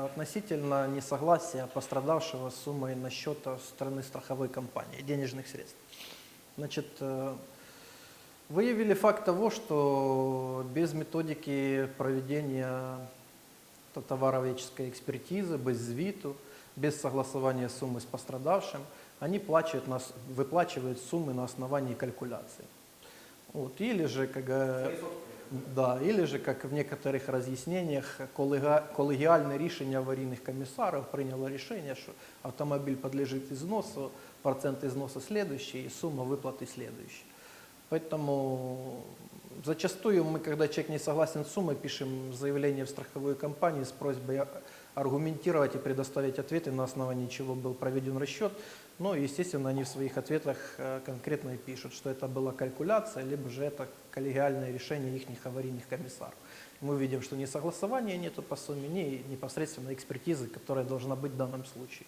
Относительно несогласия пострадавшего с суммой на счет со стороны страховой компании денежных средств. Значит, э, выявили факт того, что без методики проведения товароведческой экспертизы, без ЗВИТу, без согласования суммы с пострадавшим, они плачут выплачивают суммы на основании калькуляции. Вот, или же, как, э, да, или же, как в некоторых разъяснениях, колега- колегіальне рішення аварійних комісарів прийняло рішення, що автомобіль подлежит износу, процент износа следующий и сумма выплаты следующая. Поэтому зачастую мы, когда человек не согласен с суммой, пишем заявление в страховую компанию с просьбой аргументировать и предоставить ответы, на основании чего был проведен расчет. Ну, естественно, они в своих ответах конкретно и пишут, что это была калькуляция, либо же это коллегиальное решение их аварийных комиссаров. Мы видим, что ни согласования нету по сумме, ни непосредственно экспертизы, которая должна быть в данном случае.